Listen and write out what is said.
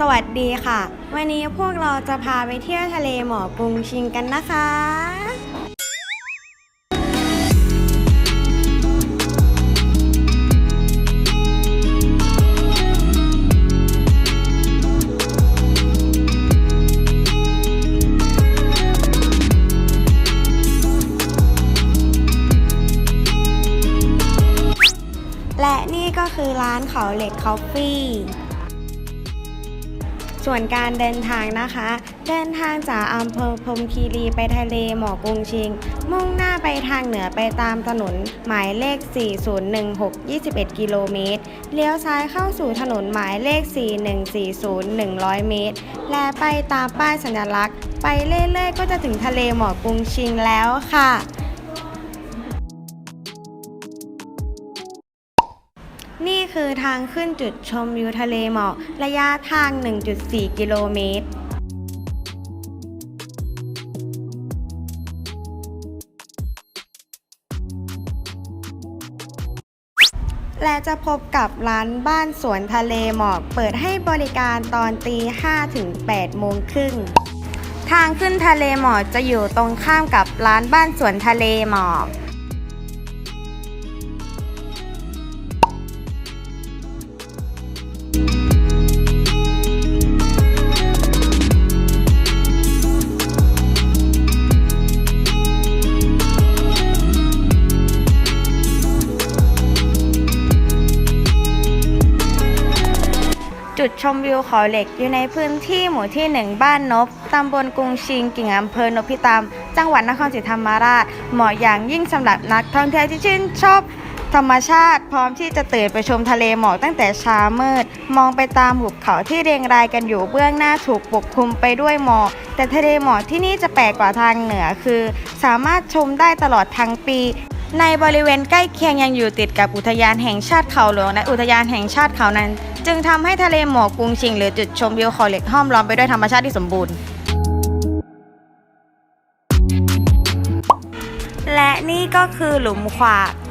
สวัสดีค่ะ วันนี้พวกเราจะพาไปเที่ยวทะเลหมอกรุงชิงกันนะคะและนี่ก็คือร้านเขาเหล็กคอฟฟี่ ส่วนการเดินทางนะคะ เดินทางจากอำเภอพรมคีรีไปทะเลหมอกรุงชิง มุ่งหน้าไปทางเหนือไปตามถนนหมายเลข 4016 21 กิโลเมตร เลี้ยวซ้ายเข้าสู่ถนนหมายเลข 4140 100 เมตร และไปตามป้ายสัญลักษณ์ ไปเรื่อยๆ ก็จะถึงทะเลหมอกรุงชิงแล้วค่ะ คือทางขึ้นจุดชมวิวทะเลหมอกระยะทาง 1.4 กิโลเมตรและจะพบกับร้านบ้านสวนทะเลหมอก เปิดให้บริการตอนตี 5 ถึง 8 โมงครึ่ง ทางขึ้นทะเลหมอกจะอยู่ตรงข้ามกับร้านบ้านสวนทะเลหมอก จุดชมวิวเขาเหล็กอยู่ในพื้นที่หมู่ที่1บ้านนบตำบลกรุงชิงกิ่งอำเภอนพิตาม จังหวัดนครศรีธรรมราช เหมาะอย่างยิ่งสำหรับนักท่องเที่ยวที่ชื่นชอบธรรมชาติพร้อมที่จะตื่นไปชมทะเลหมอกตั้งแต่เช้ามืด มองไปตามหุบเขาที่เรียงรายกันอยู่เบื้องหน้าถูกปกคลุมไปด้วยหมอกแต่ทะเลหมอกที่นี่จะแปลกกว่าทางเหนือคือ สามารถชมได้ตลอดทั้งปี ในบริเวณใกล้เคียงยังอยู่ติดกับอุทยานแห่งชาติเขาหลวงและอุทยานแห่งชาติเขานั้น จึงทำให้ทะเลหมอกกรุงชิงหรือจุดชมวิวเขาเหล็กห้อมล้อมไปด้วยธรรมชาติที่สมบูรณ์ และนี่ก็คือหลุมขวาก